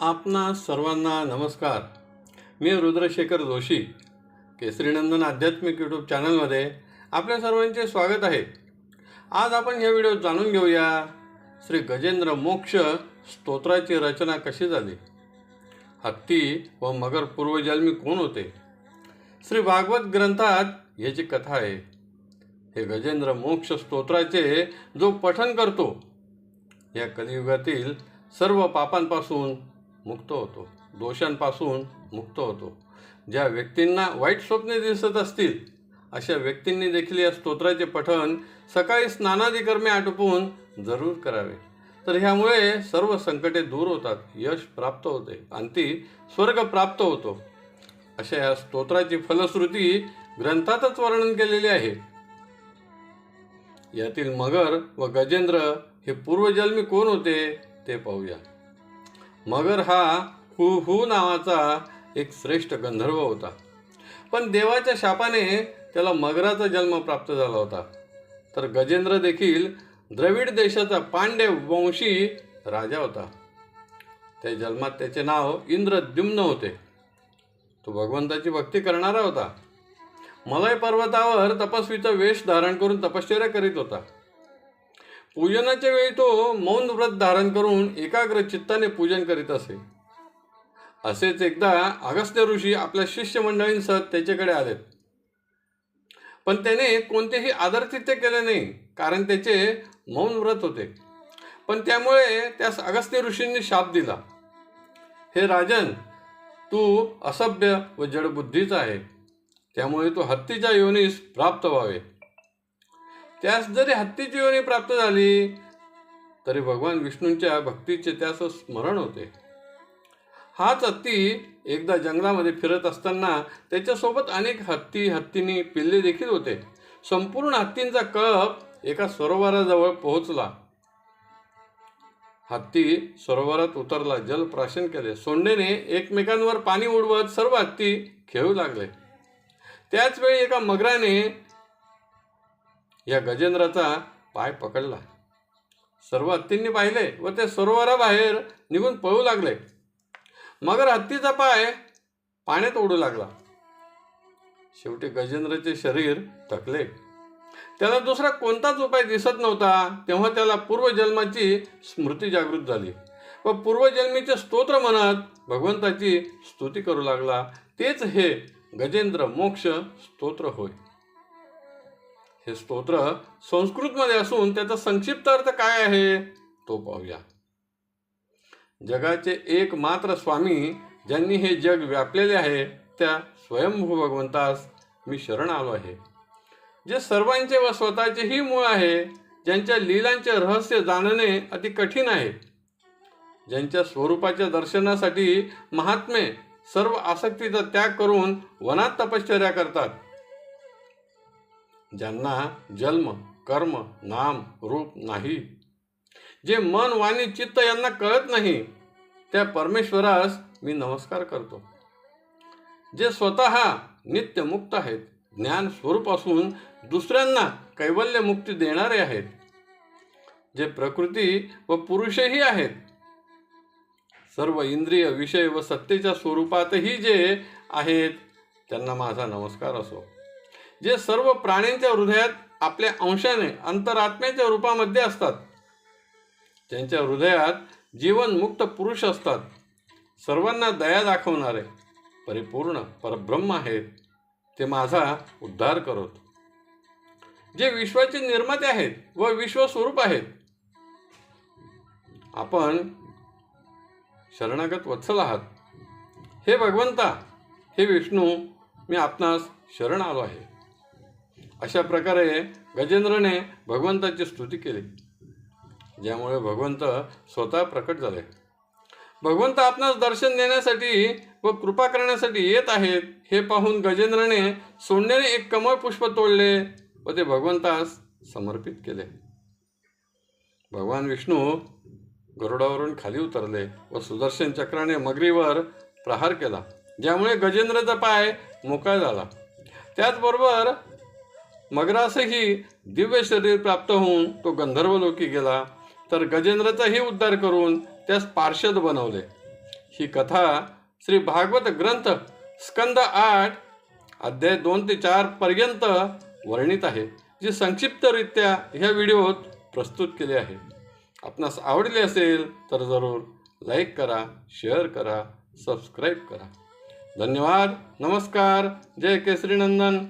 आपणा सर्वांना नमस्कार. मी रुद्रशेखर जोशी. केसरीनंदन आध्यात्मिक यूट्यूब चॅनलमध्ये आपल्या सर्वांचे स्वागत आहे. आज आपण या व्हिडिओत जाणून घेऊया श्री गजेंद्र मोक्ष स्तोत्राची रचना कशी झाली? हत्ती व मगर पूर्वजन्मी कोण होते? श्री भागवत ग्रंथात याची कथा आहे. हे गजेंद्र मोक्ष स्तोत्राचे जो पठन करतो या कलियुगातील सर्व पापांपासून मुक्त होतो. दोषांपासून मुक्त होतो. ज्या व्यक्तींना वाईट स्वप्ने दिसत असतील अशा व्यक्तींनी देखील या स्तोत्राचे पठण सकाळी स्नानादी कर्मे आटोपून जरूर करावे. तर ह्यामुळे सर्व संकटे दूर होतात यश प्राप्त होते आणि ती स्वर्ग प्राप्त होतो. अशा या स्तोत्राची फलश्रुती ग्रंथातच वर्णन केलेली आहे. यातील मगर व गजेंद्र हे पूर्वजन्मी कोण होते ते पाहूया. मगर हा हु हु नावाचा एक श्रेष्ठ गंधर्व होता. पण देवाच्या शापाने त्याला मगराचा जन्म प्राप्त झाला होता. तर गजेंद्र देखील द्रविड देशाचा पांडव वंशी राजा होता. त्या जन्मात त्याचे नाव इंद्रद्युम्न होते. तो भगवंताची भक्ती करणारा होता. मलय पर्वतावर तपस्वीचा वेश धारण करून तपश्चर्या करीत होता. पूजनाच्या वेळी तो मौन व्रत धारण करून एकाग्र चित्ताने पूजन करीत असे. असेच एकदा अगस्त्य ऋषी आपल्या शिष्यमंडळींसह त्याच्याकडे आलेत पण त्याने कोणतेही आदरतिथ्य केले नाही कारण त्याचे मौन व्रत होते. पण त्यामुळे त्यास अगस्त्य ऋषींनी शाप दिला. हे राजन तू असभ्य व जडबुद्धीचा आहे. त्यामुळे तू हत्तीच्या योनीस प्राप्त व्हावे. त्यास जरी हत्तीची योनी प्राप्त झाली तरी भगवान विष्णूंच्या भक्तीचे त्यास स्मरण होते. हाच हत्ती एकदा जंगलामध्ये फिरत असताना त्याच्यासोबत अनेक हत्ती हत्तीनी पिल्ले देखील होते. संपूर्ण हत्तींचा कळप एका सरोवराजवळ पोहोचला. हत्ती सरोवरात उतरला जल प्राशन केले. सोंडेने एकमेकांवर पाणी उडवत सर्व हत्ती खेळू लागले. त्याच वेळी एका मगराने या गजेंद्राचा पाय पकडला. सर्व हत्तींनी पाहिले व ते सरोवराबाहेर निघून पळू लागले. मगर हत्तीचा पाय पाण्यात ओढू लागला. शेवटी गजेंद्राचे शरीर थकले. त्याला दुसरा कोणताच उपाय दिसत नव्हता तेव्हा त्याला पूर्वजन्माची स्मृती जागृत झाली व पूर्वजन्मीचे स्तोत्र म्हणत भगवंताची स्तुती करू लागला. तेच हे गजेंद्र मोक्ष स्तोत्र होय. हे स्तोत्र संस्कृतमध्ये असून त्याचा संक्षिप्त अर्थ काय आहे? तो पाहूया. जगाचे एकमात्र स्वामी ज्यांनी हे जग व्यापलेले आहे त्या स्वयंभू भगवंतास मी शरण आलो आहे. जे सर्वांचे व स्वतःचेही मूळ आहे ज्यांच्या लीलांचे रहस्य जाणणे अति कठीण आहे. ज्यांच्या स्वरूपाच्या दर्शनासाठी महात्मे सर्व आसक्तीचा त्याग करून वनात तपश्चर्या करतात. ज्यांना जन्म कर्म नाम रूप नाही. जे मन वाणी चित्त यांना कळत नाही त्या परमेश्वरास मी नमस्कार करतो. जे स्वतः नित्य मुक्त आहेत ज्ञान स्वरूप असून दुसऱ्यांना कैवल्य मुक्ती देणारे आहेत. जे प्रकृती व पुरुषही आहेत. सर्व इंद्रिय विषय व सत्तेच्या स्वरूपातही जे आहेत त्यांना माझा नमस्कार असो. जे सर्व प्राण्यांच्या हृदयात आपल्या अंशाने अंतरात्म्याच्या रूपामध्ये असतात. त्यांच्या हृदयात जीवनमुक्त पुरुष असतात. सर्वांना दया दाखवणारे परिपूर्ण परब्रह्म आहेत. ते माझा उद्धार करत. जे विश्वाचे निर्माते आहेत व विश्वस्वरूप आहेत. आपण शरणागत वत्सल आहात. हे भगवंता हे विष्णू मी आपणास शरण आलो आहे. अशा प्रकारे गजेंद्रने भगवंताची स्तुती केली. ज्यामुळे भगवंत स्वतः प्रकट झाले. भगवंत आपणास दर्शन देण्यासाठी व कृपा करण्यासाठी येत आहेत हे पाहून गजेंद्रने सोंडेने एक कमळ पुष्प तोडले व ते भगवंतास समर्पित केले. भगवान विष्णू गरुडावरून खाली उतरले व सुदर्शन चक्राने मगरीवर प्रहार केला ज्यामुळे गजेंद्रचा पाय मोकळा झाला. त्याचबरोबर मगरासही दिव्य शरीर प्राप्त होऊन तो गंधर्व लोकी गेला तर गजेंद्रचाही उद्धार करून त्यास पार्षद बनवले. ही कथा श्री भागवत ग्रंथ स्कंद आठ अध्याय दोन ते चार पर्यंत वर्णित आहे जी संक्षिप्तरित्या ह्या व्हिडिओत प्रस्तुत केले आहे. आपणास आवडले असेल तर जरूर लाईक करा शेअर करा सबस्क्राईब करा. धन्यवाद नमस्कार जय केसरी नंदन